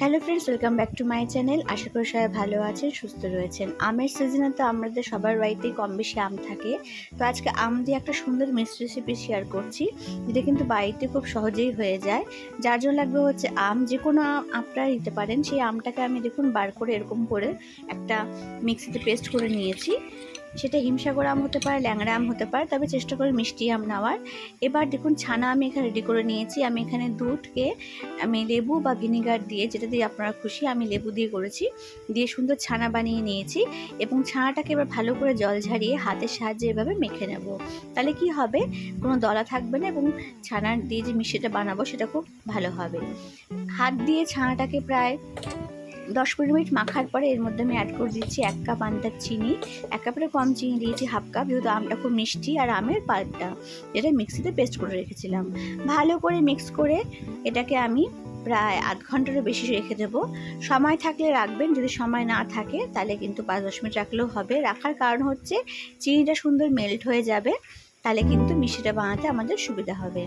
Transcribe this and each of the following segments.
Hello friends welcome back to my channel আশা করি সবাই ভালো আছেন, সুস্থ রয়েছেন। আমের সিজনে তো আমাদের সবার বাড়িতেই কম বেশি আম থাকে। তো আজকে আম দিয়ে একটা সুন্দর মিষ্টি রেসিপি শেয়ার করছি, যেটা কিন্তু বাড়িতে খুব সহজেই হয়ে যায়। যার জন্য লাগবে হচ্ছে আম, যে কোনো আম আপনারা নিতে পারেন। সেই আমটাকে আমি দেখুন, বার করে এরকম করে একটা মিক্সিতে পেস্ট করে নিয়েছি। সেটা হিমসাগর আম হতে পারে, ল্যাংড়া আম হতে পারে, তবে চেষ্টা করে মিষ্টি আম নেওয়ার। এবার দেখুন, ছানা আমি এখানে রেডি করে নিয়েছি। আমি এখানে দুধকে, আমি লেবু বা ভিনিগার দিয়ে, যেটা দিয়ে আপনারা খুশি, আমি লেবু দিয়ে করেছি। দিয়ে সুন্দর ছানা বানিয়ে নিয়েছি এবং ছানাটাকে এবার ভালো করে জল ঝারিয়ে হাতের সাহায্যে এভাবে মেখে নেব। তাহলে কি হবে? কোনো দলা থাকবে না এবং ছানার দিয়ে যে মিষ্টিটা বানাবো, সেটা খুব ভালো হবে। হাত দিয়ে ছানাটাকে প্রায় দশ পনেরো মিনিট মাখার পরে এর মধ্যে আমি অ্যাড করে দিচ্ছি এক কাপ আন্দার চিনি, এক কাপের কম চিনি দিয়েছি হাফ কাপ যেহেতু আমটা খুব মিষ্টি আর আমের পাল্পটা, যেটা মিক্সিতে পেস্ট করে রেখেছিলাম। ভালো করে মিক্স করে এটাকে আমি প্রায় আধ ঘন্টারও বেশি রেখে দেবো। সময় থাকলে রাখবেন, যদি সময় না থাকে তাহলে কিন্তু পাঁচ দশ মিনিট রাখলেও হবে। রাখার কারণ হচ্ছে চিনিটা সুন্দর মেল্ট হয়ে যাবে, তাহলে কিন্তু মিষ্টিটা বানাতে আমাদের সুবিধা হবে।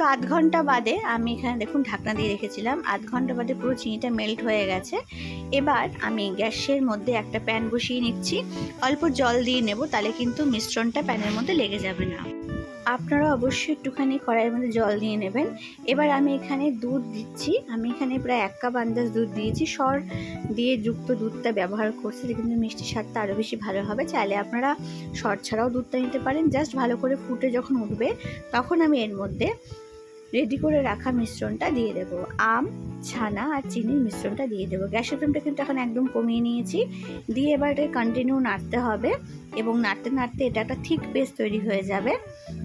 তো আধ ঘণ্টা বাদে আমি এখানে দেখুন ঢাকনা দিয়ে রেখেছিলাম। আধ ঘণ্টা বাদে পুরো চিনিটা মেল্ট হয়ে গেছে। এবার আমি গ্যাসের মধ্যে একটা প্যান বসিয়ে নিচ্ছি। অল্প জল দিয়ে নেব, তাহলে কিন্তু মিশ্রণটা প্যানের মধ্যে লেগে যাবে না। আপনারা অবশ্যই একটুখানি কড়াইয়ের মধ্যে জল দিয়ে নেবেন। এবার আমি এখানে দুধ দিচ্ছি। আমি এখানে প্রায় এক কাপ আন্দাজ দুধ দিয়েছি। সর দিয়ে যুক্ত দুধটা ব্যবহার করছি কিন্তু মিষ্টি স্বাদটা আরও বেশি ভালো হবে। চাইলে আপনারা সর ছাড়াও দুধটা নিতে পারেন। জাস্ট ভালো করে ফুটে যখন উঠবে, তখন আমি এর মধ্যে রেডি করে রাখা মিশ্রণটা দিয়ে দেবো। আম, ছানা আর চিনির মিশ্রণটা দিয়ে দেবো। গ্যাসের ফ্লেমটা কিন্তু এখন একদম কমিয়ে নিয়েছি। দিয়ে এবার কন্টিনিউ নাড়তে হবে এবং নাড়তে নাড়তে এটা একটা থিক পেস্ট তৈরি হয়ে যাবে।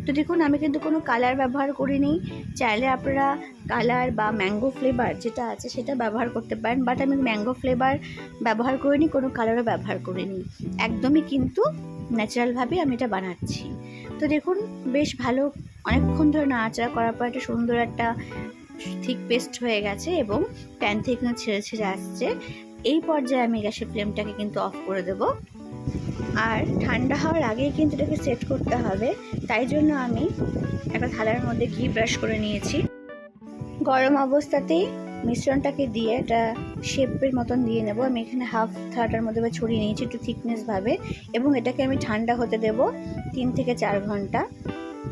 তো দেখুন, আমি কিন্তু কোনো কালার ব্যবহার করিনি। চাইলে আপনারা কালার বা ম্যাঙ্গো ফ্লেভার যেটা আছে সেটা ব্যবহার করতে পারেন। বাট আমি ম্যাঙ্গো ফ্লেভার ব্যবহার করিনি, কোনো কালারও ব্যবহার করিনি। একদমই কিন্তু ন্যাচারালভাবে আমি এটা বানাচ্ছি। তো দেখুন, বেশ ভালো। অনেকক্ষণ ধরে নাড়াচাড়া করার পর একটা সুন্দর একটা থিক পেস্ট হয়ে গেছে এবং প্যান থেকে ছেড়ে ছেড়ে আসছে। এই পর্যায়ে আমি গ্যাসের ফ্লেমটাকে কিন্তু অফ করে দেব। আর ঠান্ডা হওয়ার আগেই কিন্তু এটাকে সেট করতে হবে। তাই জন্য আমি একটা থালার মধ্যে ঘি ব্রাশ করে নিয়েছি। গরম অবস্থাতেই মিশ্রণটাকে দিয়ে একটা শেপের মতন দিয়ে নেব। আমি এখানে হাফ থালাটার মধ্যে বা ছড়িয়ে নিয়েছি একটু থিকনেসভাবে এবং এটাকে আমি ঠান্ডা হতে দেব তিন থেকে চার ঘণ্টা।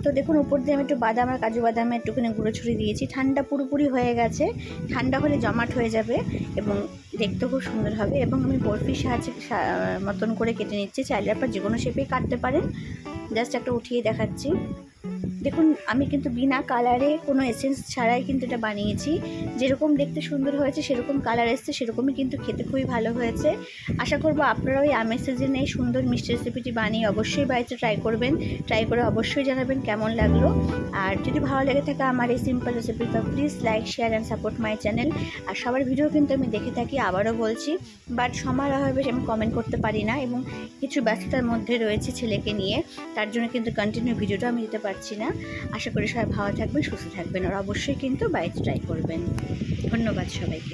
তো দেখুন, উপর দিয়ে আমি একটু বাদাম আর কাজু বাদামে একটুখানি গুঁড়ো ছড়িয়ে দিয়েছি। ঠান্ডা পুরোপুরি হয়ে গেছে। ঠান্ডা হলে জমাট হয়ে যাবে এবং দেখতে খুব সুন্দর হবে। এবং আমি বরফির সাহায্যে মতন করে কেটে নিচ্ছি। চাইলে আপনার যে কোনো শেপেই কাটতে পারেন। জাস্ট একটা উঠিয়ে দেখাচ্ছি। দেখুন, আমি কিন্তু বিনা কালারে কোনো এসেন্স ছাড়াই কিন্তু এটা বানিয়েছি। যেরকম দেখতে সুন্দর হয়েছে, সেরকম কালার এসছে, সেরকমই কিন্তু খেতে খুবই ভালো হয়েছে। আশা করব আপনারা ওই আমের সিজনে এই সুন্দর মিষ্টি রেসিপিটি বানিয়ে অবশ্যই বাড়িতে ট্রাই করবেন। ট্রাই করে অবশ্যই জানাবেন কেমন লাগল। আর যদি ভালো লেগে থাকে আমার এই সিম্পল রেসিপি তো please like share and support my channel আর সবার ভিডিও কিন্তু আমি দেখে থাকি, আবারও বলছি। বাট সময় অভাবে আমি কমেন্ট করতে পারি না এবং কিছু ব্যস্ততার মধ্যে রয়েছে ছেলেকে নিয়ে। তার জন্য কিন্তু কন্টিনিউ ভিডিওটা আমি দিতে পারছি না। আশা করি সবাই ভালো থাকবেন, সুস্থ থাকবেন, আর অবশ্যই কিন্তু বাইক ট্রাই করবেন। ধন্যবাদ সবাইকে।